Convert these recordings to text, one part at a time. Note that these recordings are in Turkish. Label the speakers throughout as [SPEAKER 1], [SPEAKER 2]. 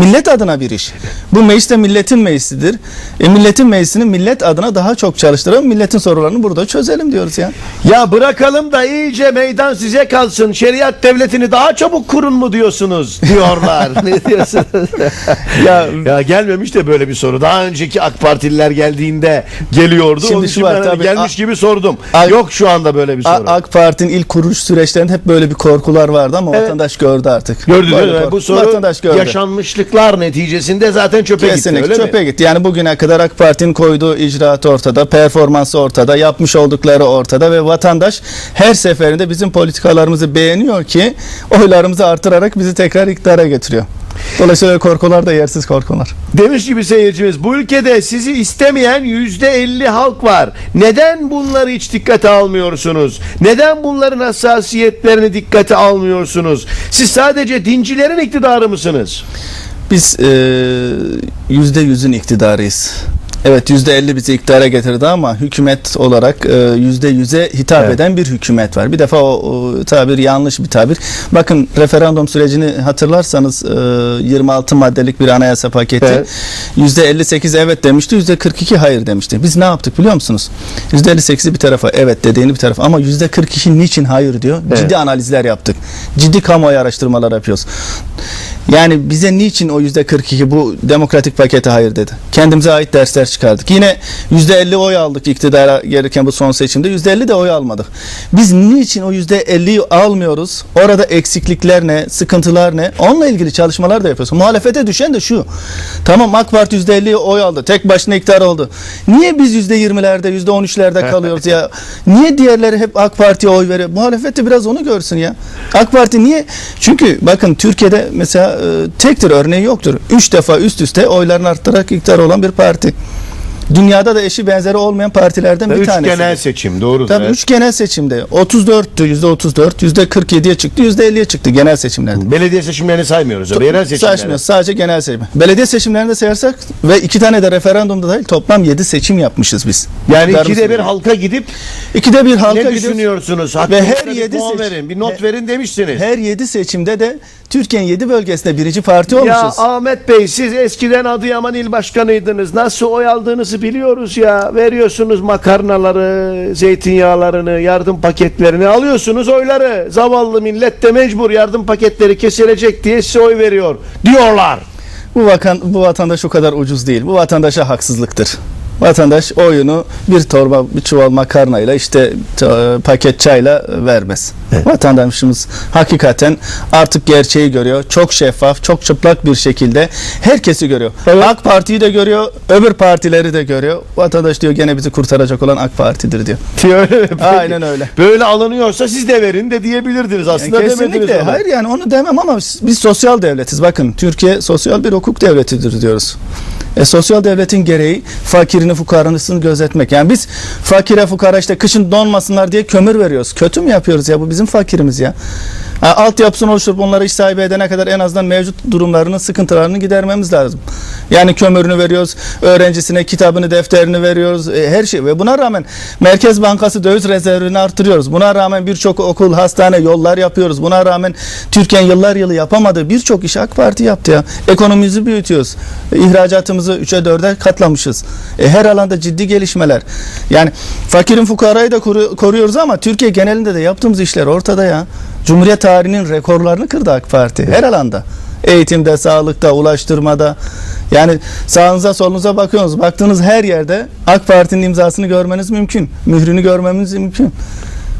[SPEAKER 1] Millet adına bir iş. Bu meclis de milletin meclisidir. E, milletin meclisini millet adına daha çok çalıştıralım. Milletin sorularını burada çözelim diyoruz ya.
[SPEAKER 2] Ya bırakalım da iyice meydan size kalsın. Şeriat devletini daha çabuk kurun mu diyorsunuz diyorlar. ne diyorsunuz?
[SPEAKER 1] Ya
[SPEAKER 2] ya gelmemiş de böyle bir soru. Daha önceki AK Partililer geldiğinde geliyordu.
[SPEAKER 1] Şimdi
[SPEAKER 2] Onun
[SPEAKER 1] şu
[SPEAKER 2] için
[SPEAKER 1] var
[SPEAKER 2] ben hani
[SPEAKER 1] tabii.
[SPEAKER 2] gelmiş
[SPEAKER 1] A-
[SPEAKER 2] gibi sordum.
[SPEAKER 1] A-
[SPEAKER 2] Yok şu anda böyle bir
[SPEAKER 1] A-
[SPEAKER 2] soru.
[SPEAKER 1] AK Parti'nin ilk kuruluş süreçlerinde hep böyle bir korkular vardı ama
[SPEAKER 2] Evet.
[SPEAKER 1] vatandaş gördü artık.
[SPEAKER 2] Gördü değil mi? Bu soru
[SPEAKER 1] vatandaş gördü.
[SPEAKER 2] Yaşanmışlıklar neticesinde zaten çöpe
[SPEAKER 1] Kesinlikle
[SPEAKER 2] gitti öyle
[SPEAKER 1] çöpe
[SPEAKER 2] mi?
[SPEAKER 1] gitti. Yani bugüne kadar AK Parti'nin koyduğu icraat ortada, performansı ortada, yapmış oldukları ortada ve vatandaş her seferinde bizim politikalarımızı beğeniyor ki oylarımızı artırarak bizi tekrar iktidara getiriyor. Dolayısıyla korkular da yersiz korkular.
[SPEAKER 2] Demiş gibi seyircimiz bu ülkede sizi istemeyen yüzde elli halk var. Neden bunları hiç dikkate almıyorsunuz? Neden bunların hassasiyetlerini dikkate almıyorsunuz? Siz sadece dincilerin iktidarı mısınız?
[SPEAKER 1] Biz yüzde yüzün iktidarıyız. Evet yüzde elli bizi iktidara getirdi ama hükümet olarak eee, yüzde yüze hitap
[SPEAKER 2] Evet.
[SPEAKER 1] eden bir hükümet var. Bir defa o, o tabir yanlış bir tabir. Bakın referandum sürecini hatırlarsanız eee, 26 maddelik bir anayasa paketi.
[SPEAKER 2] Evet.
[SPEAKER 1] Yüzde 58 evet demişti, yüzde 42 hayır demişti. Biz ne yaptık biliyor musunuz? Yüzde 58'i bir tarafa evet dediğini bir tarafa ama yüzde 42 niçin hayır diyor.
[SPEAKER 2] Evet.
[SPEAKER 1] Ciddi analizler yaptık. Ciddi kamuoyu araştırmalar yapıyoruz. Yani bize niçin o yüzde 42 bu demokratik pakete hayır dedi. Kendimize ait dersler çıkardık. Yine yüzde 50 oy aldık iktidara gelirken bu son seçimde. Yüzde 50 de oy almadık. Biz niçin o yüzde 50'yi almıyoruz? Orada eksiklikler ne? Sıkıntılar ne? Onunla ilgili çalışmalar da yapıyoruz. Muhalefete düşen de şu. Tamam AK Parti yüzde 50 oy aldı. Tek başına iktidar oldu. Niye biz yüzde 20'lerde yüzde 13'lerde kalıyoruz ya? Niye diğerleri hep AK Parti'ye oy veriyor? Muhalefeti biraz onu görsün ya. AK Parti niye? Çünkü bakın Türkiye'de mesela e, tektir örneği yoktur. Üç defa üst üste oylarını arttırarak iktidar olan bir parti. Dünyada da eşi benzeri olmayan partilerden bir
[SPEAKER 2] Üç
[SPEAKER 1] tanesi.
[SPEAKER 2] genel seçim doğru.
[SPEAKER 1] Tabii
[SPEAKER 2] Evet.
[SPEAKER 1] üç genel seçimde 34'tü yüzde 34, yüzde 47'ye çıktı, yüzde 50'ye çıktı genel seçimlerde.
[SPEAKER 2] Belediye seçimlerini saymıyoruz. Yerel seçimleri.
[SPEAKER 1] Saçmıyoruz. Sadece genel seçim. Belediye seçimlerinde sayarsak ve iki tane de referandumda dahil toplam 7 seçim yapmışız biz.
[SPEAKER 2] Yani
[SPEAKER 1] Darbe
[SPEAKER 2] ikide bir halka gidip
[SPEAKER 1] İkide bir halka
[SPEAKER 2] ne düşünüyorsunuz?
[SPEAKER 1] Ve her
[SPEAKER 2] bir
[SPEAKER 1] yedi seçim-
[SPEAKER 2] verin, bir not
[SPEAKER 1] He-
[SPEAKER 2] verin demişsiniz.
[SPEAKER 1] Her 7 seçimde de Türkiye'nin 7 bölgesinde birinci parti
[SPEAKER 2] Ya
[SPEAKER 1] olmuşuz.
[SPEAKER 2] Ahmet Bey siz eskiden Adıyaman il başkanıydınız. Nasıl oy aldığınızı biliyoruz ya. Veriyorsunuz makarnaları, zeytinyağlarını, yardım paketlerini alıyorsunuz oyları. Zavallı millet de mecbur yardım paketleri kesilecek diye size oy veriyor diyorlar.
[SPEAKER 1] Bu vakan bu vatandaş o kadar ucuz değil. Bu vatandaşa haksızlıktır. Vatandaş oyunu bir torba bir çuval makarnayla işte e, paket çayla vermez. Vatandaşımız hakikaten artık gerçeği görüyor. Çok şeffaf, çok çıplak bir şekilde herkesi görüyor. AK Parti'yi de görüyor, öbür partileri de görüyor. Vatandaş diyor gene bizi kurtaracak olan AK Parti'dir diyor. Aynen öyle.
[SPEAKER 2] Böyle alınıyorsa siz de verin de diyebilirdiniz aslında
[SPEAKER 1] Yani
[SPEAKER 2] demediniz.
[SPEAKER 1] Hayır yani onu demem ama biz, biz sosyal devletiz. Bakın Türkiye sosyal bir hukuk devletidir diyoruz. E, sosyal devletin gereği fakirini fukarasını gözetmek. Yani biz fakire fukara işte kışın donmasınlar diye kömür veriyoruz. Kötü mü yapıyoruz ya? Bu bizim fakirimiz ya. Ha, altyapısını oluşturup onları iş sahibi edene kadar en azından mevcut durumlarının sıkıntılarını gidermemiz lazım. Yani kömürünü veriyoruz, öğrencisine kitabını, defterini veriyoruz, e, her şey ve buna rağmen Merkez Bankası döviz rezervini artırıyoruz. Buna rağmen birçok okul, hastane, yollar yapıyoruz. Buna rağmen Türkiye'nin yıllar yılı yapamadığı birçok iş AK Parti yaptı ya. Ekonomimizi büyütüyoruz. E, İhracatımızı 3'e 4'e katlamışız. E, her alanda ciddi gelişmeler. Yani fakirin fukarayı da koru- koruyoruz ama Türkiye genelinde de yaptığımız işler ortada ya. Cumhuriyet tarihinin rekorlarını kırdı AK Parti her alanda. Eğitimde, sağlıkta, ulaştırmada. Yani sağınıza solunuza bakıyorsunuz. Baktığınız her yerde AK Parti'nin imzasını görmeniz mümkün. Mührünü görmemiz mümkün.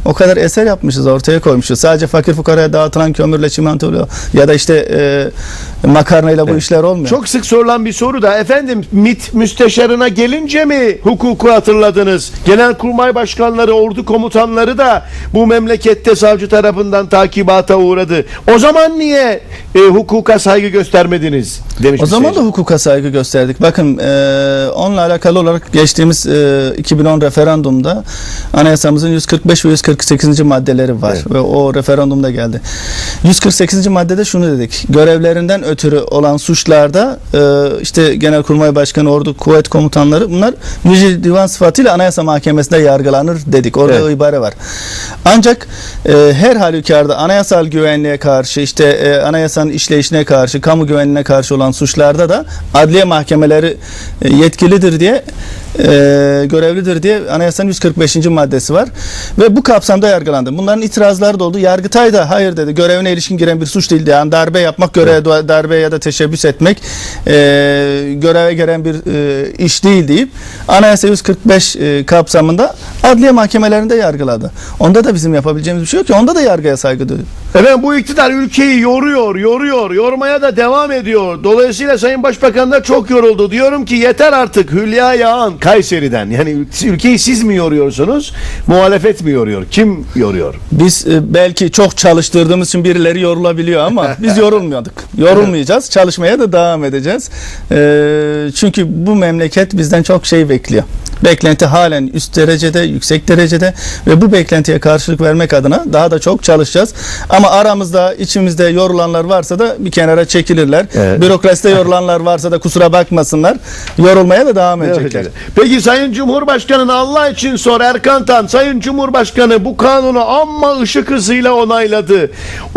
[SPEAKER 1] O kadar eser yapmışız, ortaya koymuşuz. Sadece fakir fukaraya dağıtılan kömürle çimentoyla ya da işte e, makarnayla bu işler olmuyor.
[SPEAKER 2] Çok sık sorulan bir soru da efendim MİT müsteşarına gelince mi hukuku hatırladınız? Genelkurmay başkanları, ordu komutanları da bu memlekette savcı tarafından takibata uğradı. O zaman niye e, hukuka saygı göstermediniz? Demiş
[SPEAKER 1] O
[SPEAKER 2] bir
[SPEAKER 1] zaman da
[SPEAKER 2] seyirci.
[SPEAKER 1] hukuka saygı gösterdik. Bakın e, onunla alakalı olarak geçtiğimiz e, 2010 referandumda anayasamızın 145 ve 148. maddeleri var
[SPEAKER 2] Evet.
[SPEAKER 1] ve o referandumda geldi. 148. maddede şunu dedik. Görevlerinden ötürü olan suçlarda e, işte Genelkurmay Başkanı, Ordu Kuvvet Komutanları bunlar Yüce Divan sıfatıyla Anayasa Mahkemesi'nde yargılanır dedik. Orada
[SPEAKER 2] Evet.
[SPEAKER 1] o ibare var. Ancak e, her halükarda anayasal güvenliğe karşı işte e, anayasa anayasanın işleyişine karşı, kamu güvenliğine karşı olan suçlarda da adliye mahkemeleri e, yetkilidir diye e, görevlidir diye anayasanın 145. maddesi var ve bu kapsamda yargılandı. Bunların itirazları da oldu. Yargıtay da hayır dedi. Görevine ilişkin giren bir suç değildi. Yani darbe yapmak, göreve darbe ya da teşebbüs etmek e, göreve gelen bir e, iş değil deyip anayasa 145 e, kapsamında adliye mahkemelerinde yargıladı. Onda da bizim yapabileceğimiz bir şey yok ki. Onda da yargıya saygı duyuyor.
[SPEAKER 2] Efendim bu iktidar ülkeyi yoruyor, yoruyor, yormaya da devam ediyor. Dolayısıyla Sayın Başbakan da çok yoruldu. Diyorum ki yeter artık Hülya Yağan Kayseri'den. Yani ül- ülkeyi siz mi yoruyorsunuz? Muhalefet mi yoruyor? Kim yoruyor?
[SPEAKER 1] Biz e, belki çok çalıştırdığımız için birileri yorulabiliyor ama biz yorulmuyorduk. Yorulmayacağız. Çalışmaya da devam edeceğiz. E, çünkü bu memleket bizden çok şey bekliyor. Beklenti halen üst derecede, yüksek derecede ve bu beklentiye karşılık vermek adına daha da çok çalışacağız. Ama aramızda, içimizde yorulanlar varsa da bir kenara çekilirler.
[SPEAKER 2] Evet.
[SPEAKER 1] Bürokraside yorulanlar varsa da kusura bakmasınlar. Yorulmaya da devam edecekler.
[SPEAKER 2] Peki Sayın Cumhurbaşkanı'na Allah için sor Erkan Tan. Sayın Cumhurbaşkanı bu kanunu amma ışık hızıyla onayladı.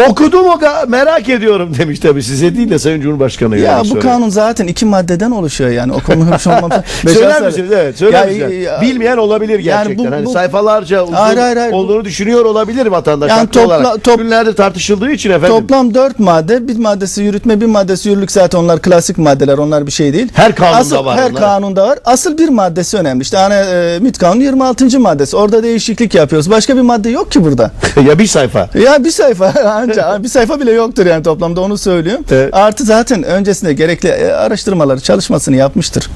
[SPEAKER 2] Okudu mu merak ediyorum demiş tabii size değil de Sayın Cumhurbaşkanı.
[SPEAKER 1] Ya bu kanun zaten iki maddeden oluşuyor yani. O Beş
[SPEAKER 2] Söyler misiniz? Evet, söyler
[SPEAKER 1] Ya, ya-
[SPEAKER 2] Bilmeyen olabilir
[SPEAKER 1] Yani
[SPEAKER 2] gerçekten.
[SPEAKER 1] bu-
[SPEAKER 2] hani
[SPEAKER 1] bu-
[SPEAKER 2] sayfalarca uzun
[SPEAKER 1] Hayır, hayır, hayır.
[SPEAKER 2] olduğunu düşünüyor olabilir vatandaş
[SPEAKER 1] Yani
[SPEAKER 2] haklı
[SPEAKER 1] topla-
[SPEAKER 2] olarak.
[SPEAKER 1] top-
[SPEAKER 2] Günlerde tartışıldığı için efendim.
[SPEAKER 1] Toplam dört madde. Bir maddesi yürütme, bir maddesi yürürlük zaten onlar klasik maddeler. Onlar bir şey değil.
[SPEAKER 2] Her kanunda
[SPEAKER 1] Asıl,
[SPEAKER 2] var
[SPEAKER 1] Her
[SPEAKER 2] onlar.
[SPEAKER 1] kanunda var. Asıl bir maddesi önemli. İşte hani e, MİT kanunu 26. maddesi. Orada değişiklik yapıyoruz. Başka bir madde yok ki burada.
[SPEAKER 2] ya bir sayfa.
[SPEAKER 1] Ya bir sayfa anca bir sayfa bile yoktur yani toplamda onu söylüyorum.
[SPEAKER 2] Evet.
[SPEAKER 1] Artı zaten öncesinde gerekli e, araştırmaları, çalışmasını yapmıştır.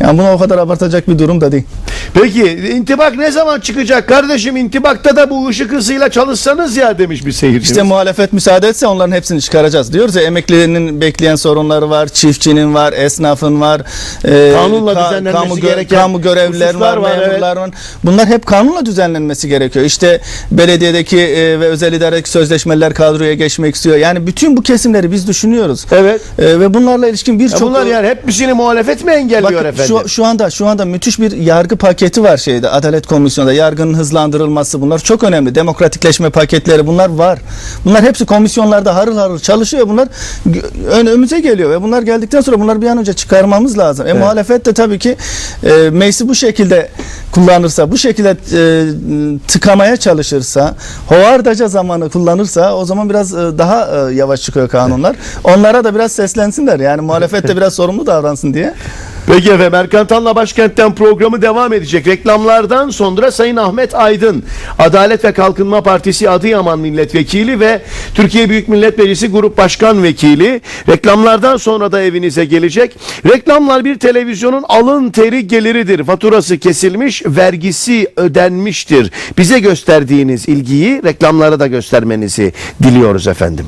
[SPEAKER 1] Yani bunu o kadar abartacak bir durum da değil.
[SPEAKER 2] Peki intibak ne zaman çıkacak kardeşim? İntibakta da bu ışık hızıyla çalışsanız ya demiş bir seyircimiz.
[SPEAKER 1] İşte muhalefet müsaade etse onların hepsini çıkaracağız. Diyoruz ya emeklilerinin bekleyen sorunları var, çiftçinin var, esnafın var. e,
[SPEAKER 2] Kanunla düzenlenmesi
[SPEAKER 1] kamu, gö-
[SPEAKER 2] gereken
[SPEAKER 1] kamu görevliler var,
[SPEAKER 2] var,
[SPEAKER 1] memurlar var. Bunlar hep kanunla düzenlenmesi gerekiyor. İşte belediyedeki e, ve özel idaredeki sözleşmeliler kadroya geçmek istiyor. Yani bütün bu kesimleri biz düşünüyoruz.
[SPEAKER 2] Evet.
[SPEAKER 1] E, ve bunlarla ilişkin birçok
[SPEAKER 2] bunlar yani hepsini muhalefet mi engelliyor
[SPEAKER 1] Bakın
[SPEAKER 2] efendim?
[SPEAKER 1] şu, şu anda şu anda müthiş bir yargı paketi var şeyde Adalet Komisyonu'nda yargının hızlandırılması bunlar çok önemli. Demokratikleşme paketleri bunlar var. Bunlar hepsi komisyonlarda harıl harıl çalışıyor. Bunlar önümüze geliyor ve bunlar geldikten sonra bunları bir an önce çıkarmamız lazım. E,
[SPEAKER 2] Evet.
[SPEAKER 1] muhalefet de tabii ki e, meclisi bu şekilde kullanırsa, bu şekilde e, tıkamaya çalışırsa, hovardaca zamanı kullanırsa o zaman biraz e, daha e, yavaş çıkıyor kanunlar. Onlara da biraz seslensinler. Yani muhalefet de biraz sorumlu davransın diye.
[SPEAKER 2] Peki efendim Erkan Tan'la Başkent'ten programı devam edecek. Reklamlardan sonra Sayın Ahmet Aydın, Adalet ve Kalkınma Partisi Adıyaman Milletvekili ve Türkiye Büyük Millet Meclisi Grup Başkan Vekili. Reklamlardan sonra da evinize gelecek. Reklamlar bir televizyonun alın teri geliridir. Faturası kesilmiş, vergisi ödenmiştir. Bize gösterdiğiniz ilgiyi reklamlara da göstermenizi diliyoruz efendim.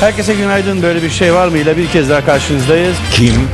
[SPEAKER 3] Herkese günaydın. Böyle bir şey var mı ile bir kez daha karşınızdayız.
[SPEAKER 2] Kim?